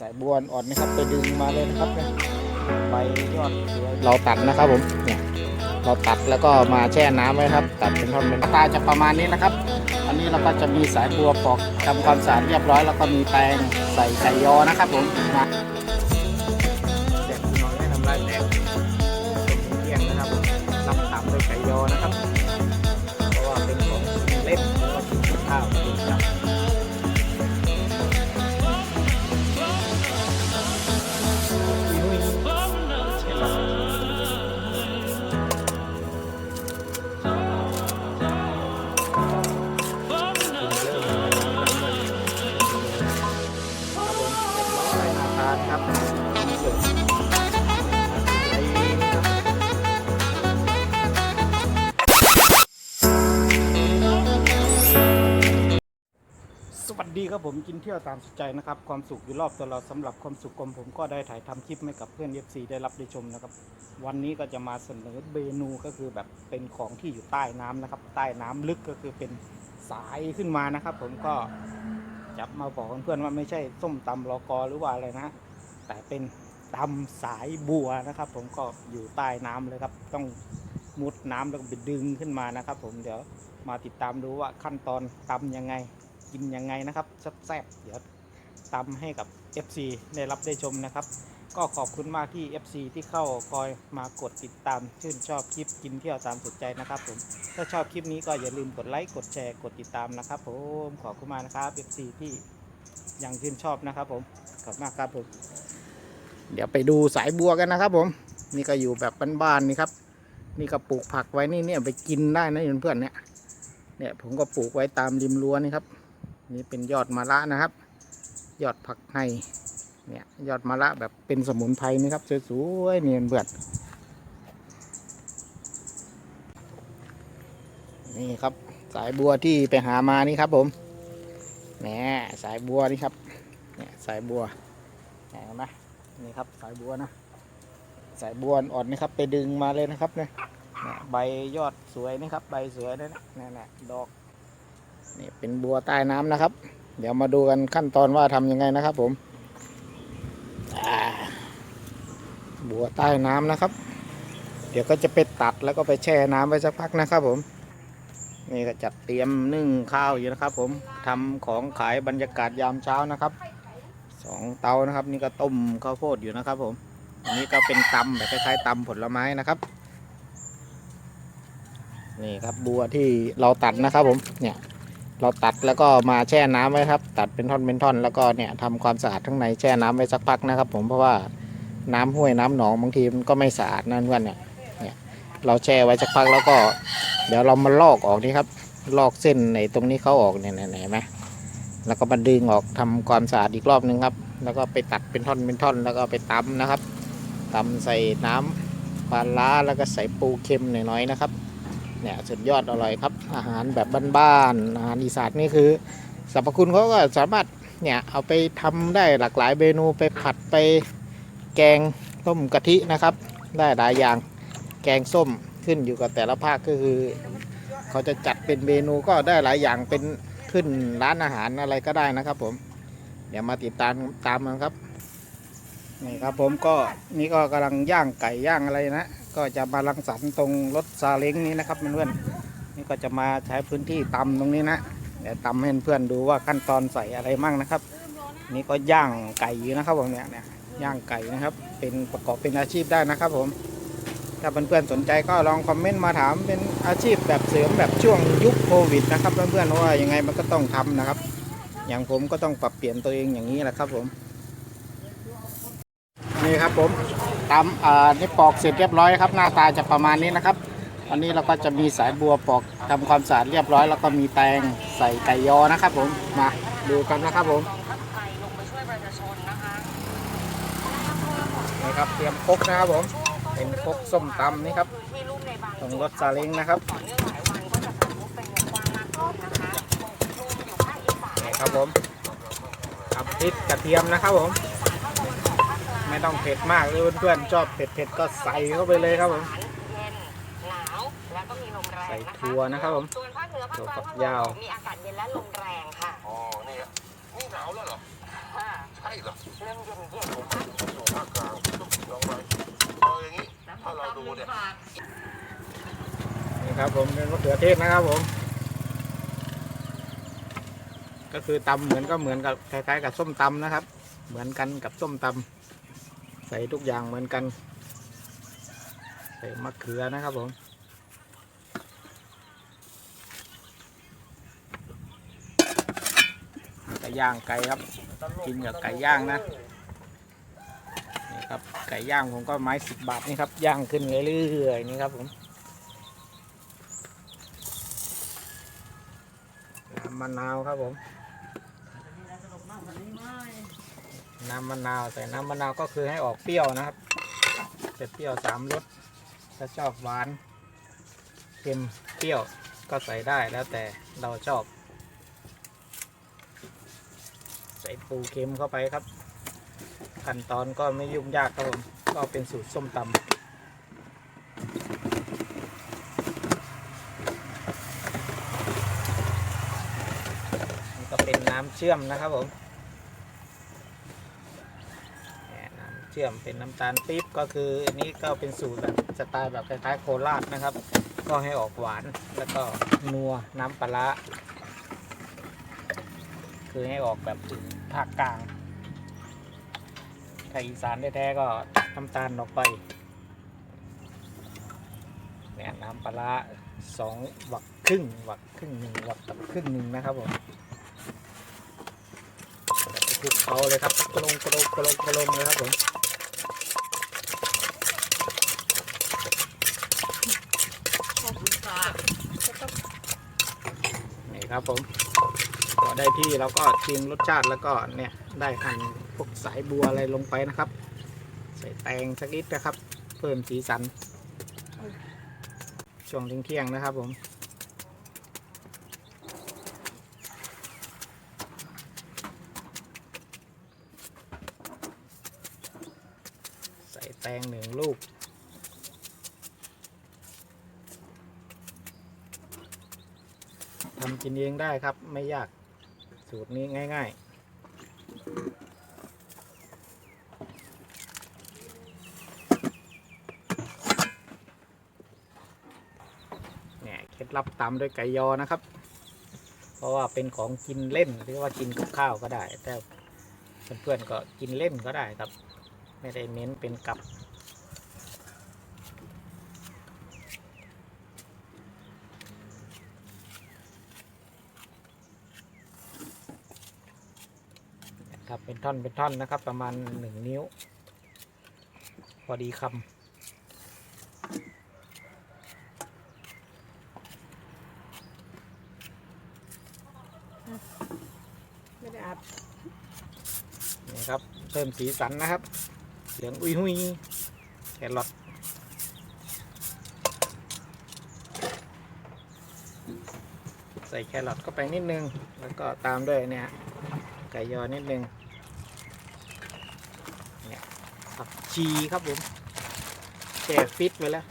สายบัวอ่อนนะครับ ไปดึงมาเลยนะครับเนี่ยใบยอดเราตัดนะครับผมเนี่ยเราตัดแล้วก็มาแช่น้ำไว้ครับ ตัดเป็นท่อนเป็นตาจะประมาณนี้นะครับ อันนี้เราก็จะมีสายบัวปอกทำความสะอาดเรียบร้อย แล้วก็มีแตงใส่ไก่ยอนะครับผมมา ครับผมกินเที่ยวตามสนใจนะครับ ความสุขอยู่รอบตัวเราสำหรับความสุขของผมก็ได้ถ่ายทำคลิปให้กับเพื่อน FC ได้รับได้ชมนะครับ วันนี้ก็จะมาเสนอเมนูก็คือแบบเป็นของที่อยู่ใต้น้ำนะครับ ใต้น้ำลึกก็คือเป็นสายขึ้นมานะครับ ผมก็จะมาบอกเพื่อนๆว่าไม่ใช่ส้มตำลอกอหรือว่าอะไรนะ แต่เป็นตำสายบัวนะครับ ผมก็อยู่ใต้น้ำเลยครับ ต้องมุดน้ำแล้วก็ไปดึงขึ้นมานะครับ ผมเดี๋ยวมาติดตามดูว่าขั้นตอนตำยังไง กินยังไงนะครับแซ่บๆเดี๋ยวตำให้กับ FC ได้รับได้ชมนะครับ ก็ขอบคุณมากที่ FC ที่เข้าคอยมากดติดตามชื่นชอบคลิปกินเที่ยวตามสุดใจนะครับผมถ้าชอบคลิปนี้ก็อย่าลืมกดไลค์กดแชร์กดติดตามนะครับผมขอบคุณมากนะครับ FC ที่ยังชื่นชอบนะครับผมขอบมากครับผมเดี๋ยวไปดูสายบัวกันนะครับ ผมนี่ก็อยู่แบบบ้านๆนี่ครับ นี่ก็ปลูกผักไว้นี่เนี่ยไปกินได้นะเพื่อนๆเนี่ยเนี่ยผมก็ปลูกไว้ตามริมรั้วนี่ครับ นี่เป็นยอดมะระนะครับ ยอดผักไห้เนี่ยยอดมะระแบบเป็นสมุนไพรนี่ครับสวยๆนี่เพื่อนนี่ครับสายบัวที่ไปหามานี่ครับผมแหนสายบัวนี่ครับเนี่ยสายบัวเห็นไหมนี่ครับสายบัวนะสายบัวอ่อนนี่ครับไปดึงมาเลยนะครับเนี่ยใบยอดสวยนี่ครับใบสวยนะเนี่ยดอก นี่เป็นบัวใต้น้ำนะครับ เดี๋ยวมาดูกันขั้นตอนว่าทำยังไงนะครับ ผมบัวใต้น้ำนะครับ เดี๋ยวก็จะไปตัดแล้วก็ไปแช่น้ำไว้สักพักนะครับ ผม นี่ก็จัดเตรียมนึ่งข้าวอยู่นะครับ ผมทำของขายบรรยากาศยามเช้านะครับสองเตานะครับ นี่ก็ต้มข้าวโพดอยู่นะครับ ผมอันนี้ก็เป็นตำแบบคล้ายๆตำผลไม้นะครับ นี่ครับบัวที่เราตัดนะครับผมเนี่ย เราตัดแล้วก็มาแช่น้ำไว้ครับ ตัดเป็นท่อนเป็นท่อน แล้วก็เนี่ยทำความสะอาดข้างในแช่น้ำไว้สักพักนะครับ ผมเพราะว่าน้ำห้วยน้ำหนองบางทีมันก็ไม่สะอาดนั่นเพื่อนเนี่ยเนี่ย เราแช่ไว้สักพักแล้วก็ เดี๋ยวเรามาลอกออกนี่ครับ ลอกเส้นในตรงนี้เขาออกเนี่ยไหนไหมแล้วก็มาดึงออกทำความสะอาดอีกรอบนึงครับ แล้วก็ไปตัดเป็นท่อนเป็นท่อน แล้วก็ไปตำนะครับตำใส่น้ำปลาล้าแล้วก็ใส่ปูเค็มหน่อยๆนะครับ เนี่ยสุดยอดอร่อยครับ อาหารแบบบ้านๆอาหารอีสานนี่คือสรรพคุณเขาก็สามารถเนี่ยเอาไปทำได้หลากหลายเมนูไปผัดไปแกงต้มกะทินะครับ ได้หลายอย่างแกงส้มขึ้นอยู่กับแต่ละภาคก็คือ เขาจะจัดเป็นเมนูก็ได้หลายอย่างเป็นขึ้นร้านอาหารอะไรก็ได้นะครับ ผม เดี๋ยวมาติดตามตามกันครับนี่ครับผมก็นี่ก็กำลังย่างไก่ย่างอะไรนะ ก็จะมาลังสรรค์ตรงรถซาเล้งนี้นะครับเพื่อนๆนี่ก็จะมาใช้พื้นที่ตำตรงนี้นะเดี๋ยวตำให้เพื่อนดูว่าขั้นตอนใส่อะไรมั่งนะครับ นี่ก็ย่างไก่อยู่นะครับผมเนี่ยเนี่ยย่างไก่นะครับ เป็นประกอบเป็นอาชีพได้นะครับผมถ้าเพื่อนๆสนใจก็ลองคอมเมนต์มาถามเป็นอาชีพแบบเสริมแบบช่วงยุคโควิดนะครับเพื่อนๆว่ายังไงมันก็ต้องทำนะครับ อย่างผมก็ต้องปรับเปลี่ยนตัวเองอย่างนี้แหละครับผมนี่ครับผม ตำอ่านี่ปอกเสร็จเรียบร้อยครับ หน้าตาจะประมาณนี้นะครับอันนี้เราก็จะมีสายบัวปอกทำความสะอาดเรียบร้อย แล้วก็มีแตงใส่ไก่ยอนะครับผมมาดูกันนะครับผมนี่ครับเตรียมคกนะครับผมเป็นคกส้มตำนี่ครับที่รูปในบางตรงรถซาเล้งนะครับต่อเนื่องหลายวันก็จะเป็นวงกว้างมากินนะคะรูปอย่าคอีสานนี่ครับผมกับพริกกระเทียมนะครับผม ไม่ต้องเผ็ดมากเลยเพื่อนๆชอบเผ็ดๆก็ใส่เข้าไปเลยครับผมเย็นหนาวแล้วก็มีลมแรงใส่นะคะถั่วนะครับผมส่วนภาคเหนือภาคถั่วกลางฝักภาคยาวตะวันออกมีอากาศเย็นและลมแรงค่ะอ๋อนี่นี่หนาวแล้วเหรอค่ะเฉใช่เหรอเริ่มเย็นเย็นผมอยู่ภาคกลางลองไปเอาอย่างนี้ถ้าเราดูเนี่ยนี่ครับผมเป็นมะเขือเทศนะครับผม ก็คือตำเหมือนก็เหมือนกับคล้ายๆกับส้มตำนะครับ เหมือนกันกับส้มตำ ใส่ทุกอย่างเหมือนกัน ใส่มะเขือนะครับผมไก่ย่างไก่ครับ กินกับไก่ย่างนะนี่ครับไก่ย่างผมก็ไม้สิบบาทนี่ครับย่างขึ้นเรื่อยๆนี่ครับผมมะนาวครับผม น้ำมะนาวแต่น้ำมะนาวก็คือให้ออกเปรี้ยวนะครับจเปรี้ยวสามรสถ้าชอบหวานเค็มเปรี้ยวก็ใส่ได้แล้วแต่เราชอบ ใส่ปูเค็มเข้าไปครับ ขั้นตอนก็ไม่ยุ่งยากครับผมก็เป็นสูตรส้มตำก็เป็นน้ำเชื่อมนะครับผม ชื่อมเป็นน้ำตาลปี๊บก็คืออันนี้ก็เป็นสูตรแบบสไตล์แบบคล้ายๆโคราชนะครับ ก็ให้ออกหวานแล้วก็นัวน้ำปลาคือให้ออกแบบภาคกลางถ้าอีสานแท้ๆก็น้ำตาลออกไปเนี่ยน้ำปลาสองหวักครึ่งหวักครึ่งหนึ่งหวักกับครึ่งหนึ่งนะครับผมคลุกเขาเลยครับกระลงกระลงกระลงกระลงเลยครับผมนี่ ครับผมก็ได้ที่เราก็ชิมรสชาติแล้วก็เนี่ยได้หั่นพวกสายบัวอะไรลงไปนะครับ ใส่แตงสักนิดนะครับ เพิ่มสีสันช่วงเที่ยงนะครับผม ใส่แตงหนึ่งลูก ทำกิน เองได้ครับ ไม่ยากสูตรนี้ง่ายๆเนี่ยเคล็ดลับตามด้วยไก่ยอนะครับ เพราะว่าเป็นของกินเล่นหรือว่ากินกับข้าวก็ได้ แต่เพื่อนๆก็กินเล่นก็ได้ครับ ไม่ได้เน้นเป็นกับ เป็นท่อนเป็นท่อนนะครับ ประมาณหนึ่งนิ้ว พอดีคำไม่ได้อัดนี่ครับ เพิ่มสีสันนะครับเสียงอุ้ยหุยแครอทใส่แครอทเข้าไปนิดนึง แล้วก็ตามด้วยเนี่ยไก่ยอนิดนึงเนี่ยผัก ชีครับผมแช่ฟิตไว้แล้ว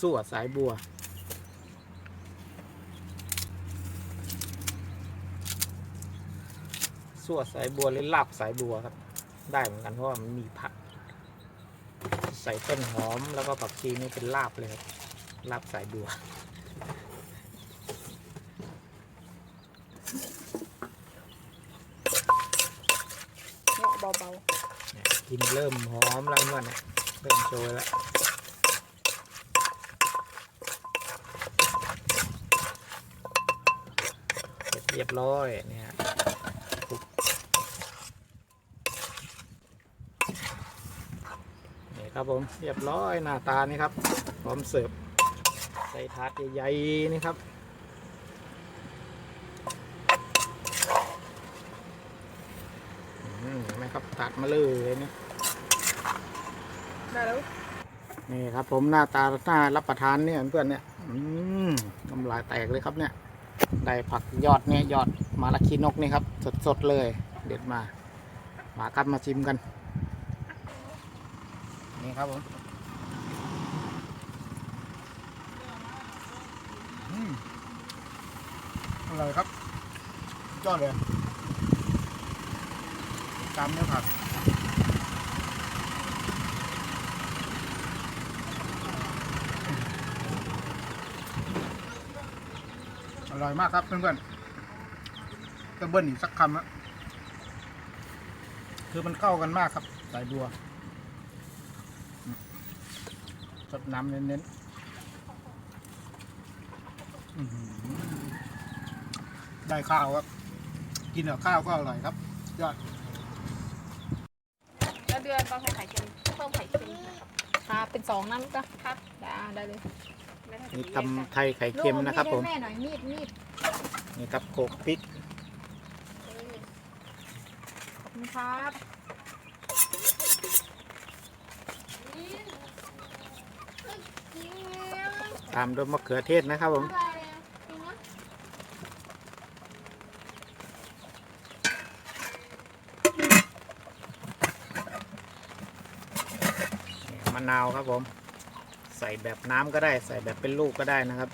สั่วสายบัว สั่วสายบัวหรือลาบสายบัวครับ ได้เหมือนกันเพราะว่ามันมีผัก ใส่ต้นหอมแล้วก็ผักชีนี่เป็นลาบเลยครับลาบสายบัว เนี่ยเบา เนี่ย กลินเริ่มหอมแล้วเมื่อนี่ยเริ่มโชยแล้วเรียบร้อยเนี่ยคลุกนี่ครับผมเรียบร้อยหน้าตานี่ครับพร้อมเสิร์ฟใส่ถาดใหญ่ๆนี่ครับ อืมเห็นไห มครับตัดมาเลยเนี่ยๆได้แล้วนี่ครับ ผมหน้าตาหน้ารับประทานเนี่ยเพื่อนเนี่ยอืมน้ำลายแตกเลยครับเนี่ยได้ผักยอดเนี่ยยอดมาลาคีนกนี่ครับ สดๆเลย เด็ดมามาครับมาชิมกัน นี่ครับผมอืมอร่อยครับยอดเลยตามเนื้อผัก ร่อยมากครับเพื่อนๆจะเบิ้ลอีกสักคำอะคือมันเข้ากันมากครับสายบัวอืมสดน้ำเน้นๆอื้อหือได้ข้าวครับ กินกับข้าวก็อร่อยครับยอดแล้วเดือนก็ใส่ไข่เค็มเพิ่มไข่เค็มนะครับครับเป็นสองน้ำก็ครับได้ได้เลยไม่ได้ นี่ตำไทยไข่เค็มนะครับผมลูกเอาดให้แม่หน่อยมีดมีดนี่ครับโขลกพริก ขอบคุณครับตามด้วยมะเขือเทศนะครับผม มะนาวครับผม ใส่แบบน้ำก็ได้ใส่แบบเป็นลูกก็ได้นะครับ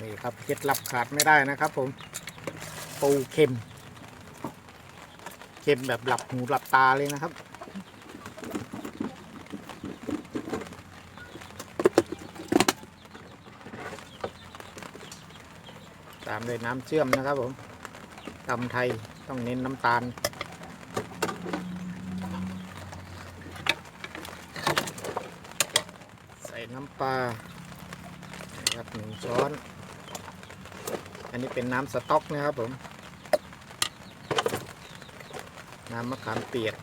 นี่ครับเคล็ดลับขาดไม่ได้นะครับผมปูเค็ม เค็มแบบหลับหูหลับตาเลยนะครับตามด้วยน้ำเชื่อมนะครับผมตำไทยต้องเน้นน้ำตาล ใส่น้ำปลานะครับหนึ่งช้อน อันนี้เป็นน้ำสต๊อกนะครับผม น้ำมะขามเปียก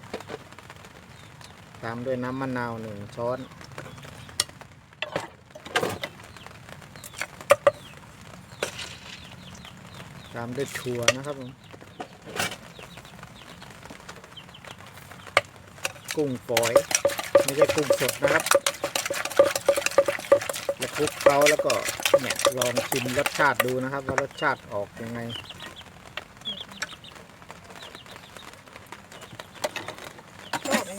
ตามด้วยน้ำมะนาวหนึ่งช้อนตามด้วยถั่วนะครับผม กุ้งฝอย ไม่ใช่กุ้งสดนะครับแล้วคลุกเคล้าแล้วก็เนี่ยลองชิมรสชาติดูนะครับ ว่ารสชาติออกยังไง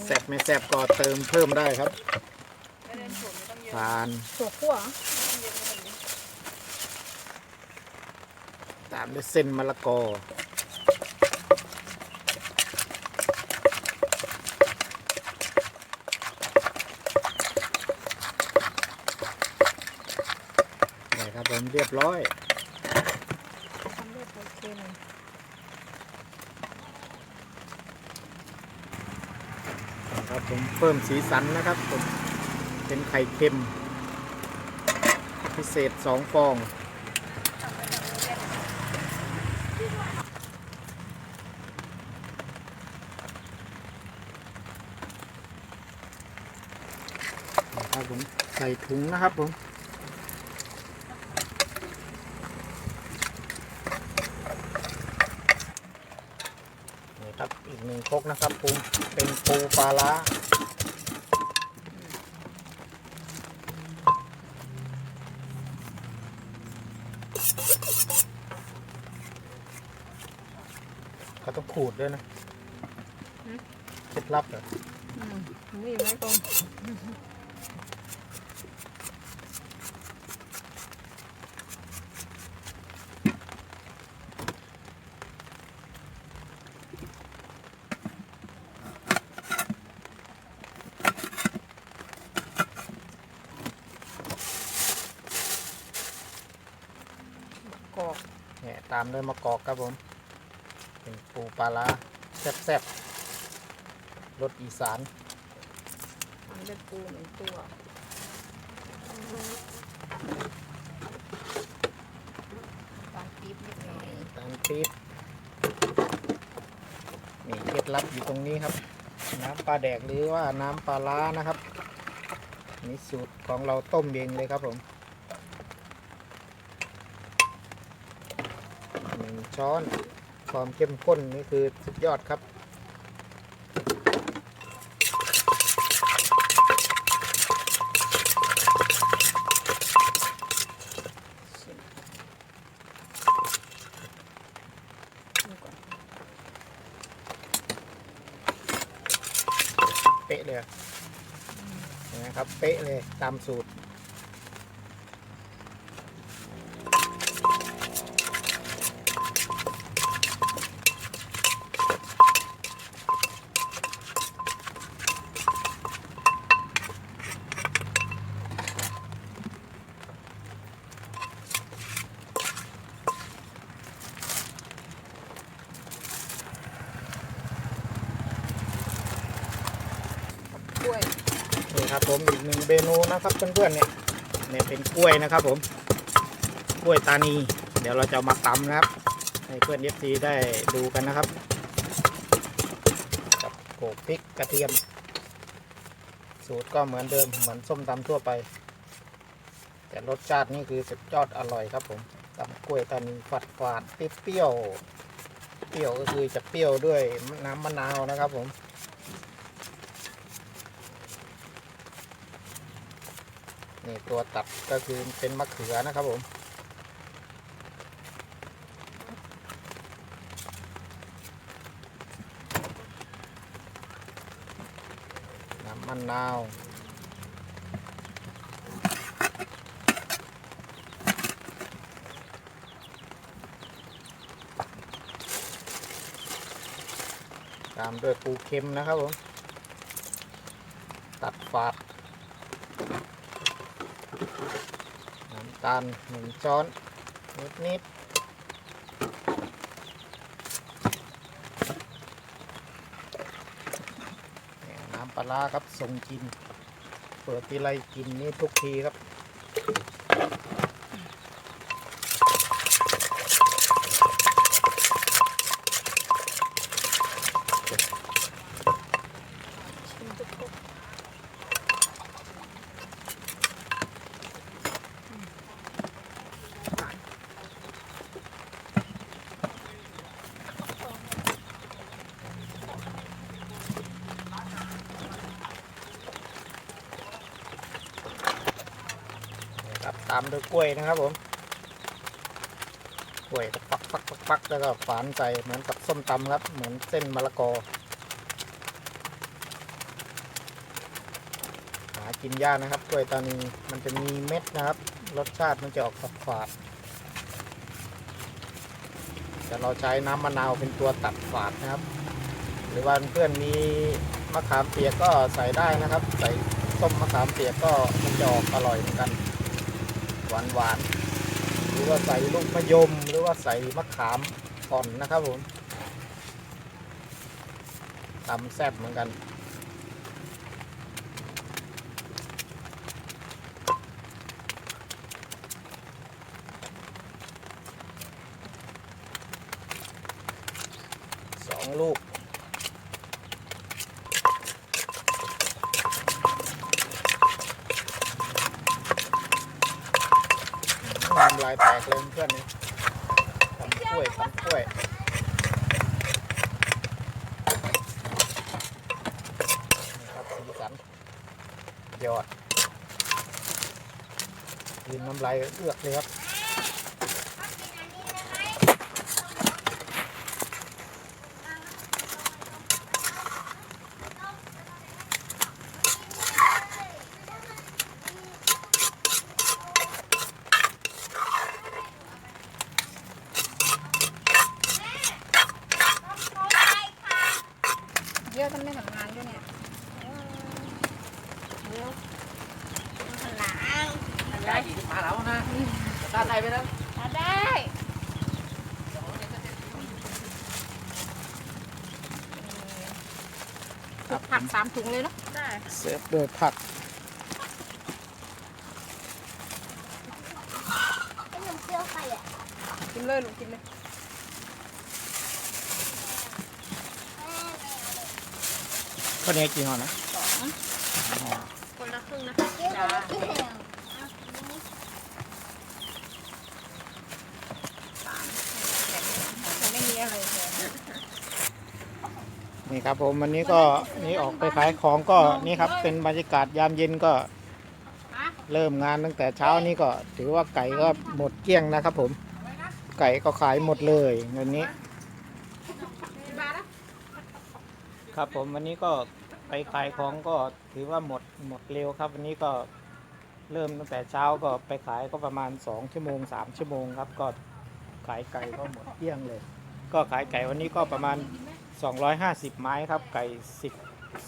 แซ่บไม่แซ่บก็เติมเพิ่มได้ครับไม่ได้ผลไม่ต้องเยอะทานถั่วคั่วเหรอตามด้วยเส้นมะละกอ นี่ค เรียบร้อยทำด้วยไข่เค็มครับผมเพิ่มสีสันนะครับผมเป็นไข่เค็ม พิเศษสองฟองครับผมใส่ถุงนะครับผม นี่ครับอีกหนึ่ง ครกนะครับปูเป็นปูปลาร้าเขาต้องขูดด้วยนะเคล็ดลับเหรอ อืมนี่ไหมตรง กอกเนี่ยตามด้วยมะกอกครับผมเป็นปูปลาร้าแซ่บๆรสอีสานทำด้วยปูหนึ่งตัวตาลปี๊บนิดหน่อยตามปี๊บนี่เคล็ดลับอยู่ตรงนี้ครับ น้ำปลาแดกหรือว่าน้ำปลาร้านะครับนี่สูตรของเราต้มเองเลยครับผมหนึ่ง ช้อน ความเข้มข้นนี่คือสุดยอดครับ เป๊ะเลยอะครับ เป๊ะเลยตามสูตร ครับผมอีกหนึ่ง เมนูนะครับเพื่อนๆเนี่ยเนี่ยเป็นกล้วยนะครับผมกล้วยตานี เดี๋ยวเราจะมาตำนะครับให้เพื่อนเอฟซีได้ดูกันนะครับกับโขกพริกกระเทียม สูตรก็เหมือนเดิมเหมือนส้มตำทั่วไป แต่รสชาตินี่คือสุดยอดอร่อยครับผมตำกล้วยตานีฝัดฝาดเปรี้ยวเปรี้ยวก็คือจะเปรี้ยวด้วยน้ำมะนาวนะครับผม นี่ตัวตัดก็คือเป็นมะเขือนะครับผม น้ำมะนาวตามด้วยปูเค็มนะครับผม ตัดฝาด น้ำ ตาลหนึ่งช้อน นิดนิดเนี่ยน้ำปลาร้าครับทรงกิน เปิดทีไรกินนี่ทุกทีครับ ชิมทุกคน นะครับตามด้วยกล้วยนะครับผมกล้วยปักปักปักปักแล้วก็ฝานใส่เหมือนกับส้มตำครับ เหมือนเส้นมะละกอ หากินยากนะครับกล้วยตานีมันจะมีเม็ดนะครับ รสชาติมันจะออกฝาดฝาดๆแต่เราใช้น้ำมะนาวเป็นตัวตัดฝาดนะครับ หรือว่าเพื่อนมีมะขามเปียกก็ใส่ได้นะครับ ใส่ส้มมะขามเปียกก็มันจะออกอร่อยเหมือนกัน หวานหวานหรือว่าใส่ลูกมะยมหรือว่าใส่มะขามอ่อนนะครับผมตำแซ่บเหมือนกัน สองลูก น้ำลายแตกเลยเพื่อนนี่ทำกล้วยทำกล้วยนี่ครับสีสันยอด ยินน้ำลายเอือกเลยครับ เยอะกันไม่ทำงานด้วยเนี่ย ได้มาแล้วนะตาไทยไปแล้ว มาได้ ครับผักสามถุงเลยเนาะได้เสิร์ฟด้วยผักกินเลยลูกกินเลยข้าวเหนียวกี่ห่อนะคนละครึ่งนะคะจ้าสามจะไม่มีอะไรเลย นี่ครับผมวันนี้ก็นี่ออกไปขายของก็นี่ครับเป็นบรรยากาศยามเย็นก็ เริ่มงานตั้งแต่เช้านี้ก็ถือว่าไก่ก็หมดเกลี้ยงนะครับ ผม ไก่ก็ขายหมดเลยวันนี้ ครับผมวันนี้ก็ไปขายของก็ถือว่าหมดหมดเร็วครับ วันนี้ก็เริ่มตั้งแต่เช้าก็ไปขายก็ประมาณ2ชั่วโมง3ชั่วโมงครับ ก็ขายไก่ก็หมดเกลี้ยงเลย ก็ขายไก่วันนี้ก็ประมาณ 250 ไม้ครับ ไก่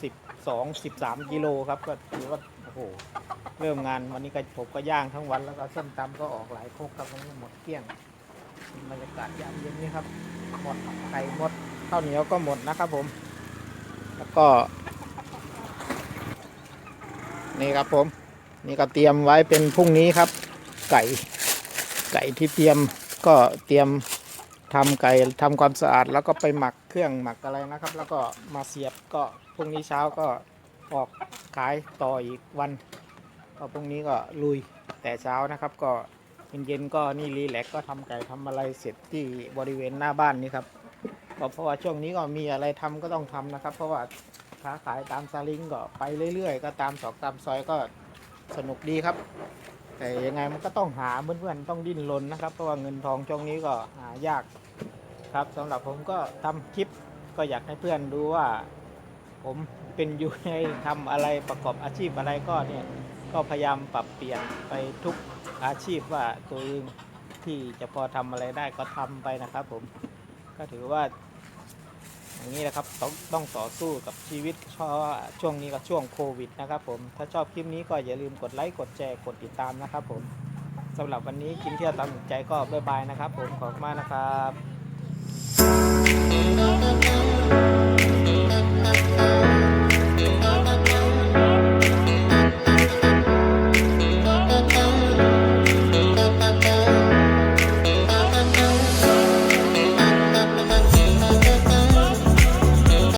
10 12 13กิโลครับ ก็ถือว่าโอ้โหเริ่มงานวันนี้ก็ผมก็ย่างทั้งวันแล้วก็ส้มตำก็ออกหลายโคกครับวันนี้หมดเกลี้ยงบรรยากาศยามเย็นนี่ครับหมดไก่หมดข้าวเหนียวก็หมดนะครับผม แล้วก็ นี่ครับผม นี่ก็เตรียมไว้เป็นพรุ่งนี้ครับ ไก่ ไก่ที่เตรียมก็เตรียม ทำไก่ทำความสะอาดแล้วก็ไปหมักเครื่องหมักอะไรนะครับ แล้วก็มาเสียบก็พรุ่งนี้เช้าก็ออกขายต่ออีกวันก็พรุ่งนี้ก็ลุยแต่เช้านะครับ ก็เย็นๆก็นี่รีแลกก็ทำไก่ทำอะไรเสร็จที่บริเวณหน้าบ้านนี่ครับก็เพราะว่าช่วงนี้ก็มีอะไรทำก็ต้องทำนะครับ เพราะว่าค้าขายตามซาลิงก็ไปเรื่อยๆ ก็ตามสอกตามซอยก็สนุกดีครับ แต่ยังไงมันก็ต้องหาเพื่อนๆต้องดิ้นรนนะครับ เพราะว่าเงินทองช่วงนี้ก็หายากครับสำหรับผมก็ทำคลิปก็อยากให้เพื่อนดูว่า ผมเป็นอยู่ในทำอะไรประกอบอาชีพอะไรก็เนี่ยก็พยายามปรับเปลี่ยนไปทุกอาชีพว่าตัวเองที่จะพอทำอะไรได้ก็ทำไปนะครับผมก็ถือว่า อย่างนี้แหละครับต้องต้องต่อสู้กับชีวิตชช่วงนี้ก็ช่วงโควิดนะครับผมถ้าชอบคลิปนี้ก็อย่าลืมกดไลค์กดแชร์กดติดตามนะครับผมสำหรับวันนี้กินเที่ยวตามใจก็บ๊ายบายนะครับผมขอบคุณมากนะครับ